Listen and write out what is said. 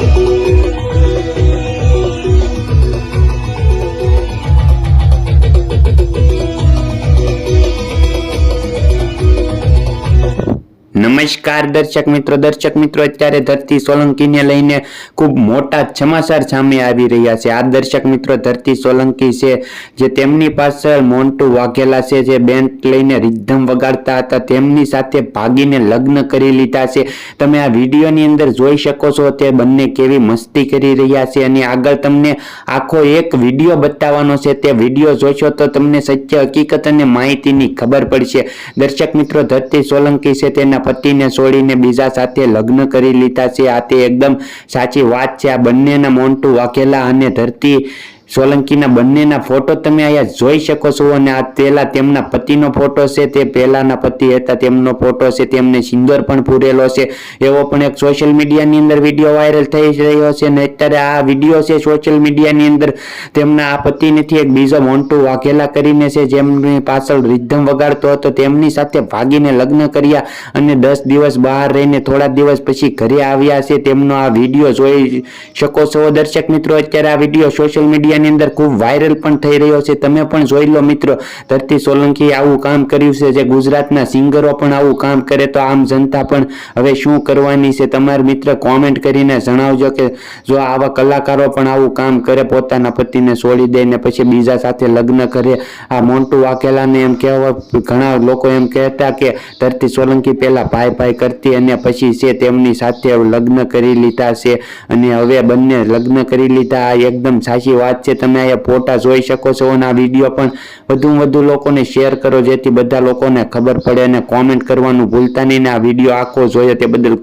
Thank you. નમસ્કાર દર્શક મિત્રો દર્શક મિત્રો, અત્યારે ધરતી સોલંકીને લઈને ખૂબ મોટા સમાચાર સામે આવી રહ્યા છે. આ દર્શક મિત્રો, ધરતી સોલંકી છે, જે તેમની પાછળ મોન્ટુ વાઘેલા છે, જે બેન્ડ લઈને રિધમ વગાડતા હતા. તેમની સાથે ભાગીને લગ્ન કરી લીધા છે. તમે આ વિડીયોની અંદર જોઈ શકો છો તે બંને કેવી મસ્તી કરી રહ્યા છે. અને આગળ તમને આખો એક વીડિયો બતાવવાનો છે. તે વીડિયો જોશો તો તમને સત્ય, હકીકત અને માહિતીની ખબર પડશે. દર્શક મિત્રો, ધરતી સોલંકી છે, તેના પતિને છોડીને બીજા સાથે લગ્ન કરી લીધા છે. આ તે એકદમ સાચી વાત છે. આ બંનેના મોન્ટુ વાઘેલા અને ધરતી સોલંકીના બંનેના ફોટો તમે અહીંયા જોઈ શકો છો અને આ પહેલા તેમના પતિનો ફોટો છે, તે પહેલાના પતિ હતા, તેમનો ફોટો છે, તેમને સિંદોર પણ પૂરેલો છે. એવો પણ એક સોશિયલ મીડિયાની અંદર વીડિયો વાયરલ થઈ રહ્યો છે અને અત્યારે આ વીડિયો છે સોશિયલ મીડિયાની અંદર તેમના આ પતિ નથી એક બીજો મોન્ટુ વાઘેલા કરીને છે, જેમની પાછળ રિધમ વગાડતો હતો, તેમની સાથે ભાગીને લગ્ન કર્યા અને દસ દિવસ બહાર રહીને થોડા દિવસ પછી ઘરે આવ્યા છે. તેમનો આ વીડિયો જોઈ શકો છો દર્શક મિત્રો, અત્યારે આ વીડિયો સોશિયલ મીડિયાની અંદર ખૂબ વાયરલ પણ થઈ રહ્યો છે. તમે પણ જોઈ લો મિત્રો, ધરતી સોલંકી આવું કામ કર્યું છે, જે ગુજરાતના સિંગરો પણ આવું કામ કરે તો આમ જનતા પણ હવે શું કરવાની છે? તમારા મિત્ર કોમેન્ટ કરીને જણાવજો કે જો આવા કલાકારો પણ આવું કામ કરે, પોતાના પતિને છોડી દે ને પછી બીજા સાથે લગ્ન કરે. આ મોન્ટુ વાકેલાને એમ કહેવા, ઘણા લોકો એમ કહેતા કે ધરતી સોલંકી પહેલાં ભાઈ ભાઈ કરતી અને પછી છે તેમની સાથે લગ્ન કરી લીધા છે. અને હવે બંને લગ્ન કરી લીધા. આ એકદમ સાચી વાત છે તમે અહીંયા ફોટા જોઈ શકો છો અને આ વીડિયો પણ વધુમાં વધુ લોકોને શેર કરો, જેથી બધા લોકોને ખબર પડે અને કોમેન્ટ કરવાનું ભૂલતા નહીં ને આ વીડિયો આખો જોયો તે બદલ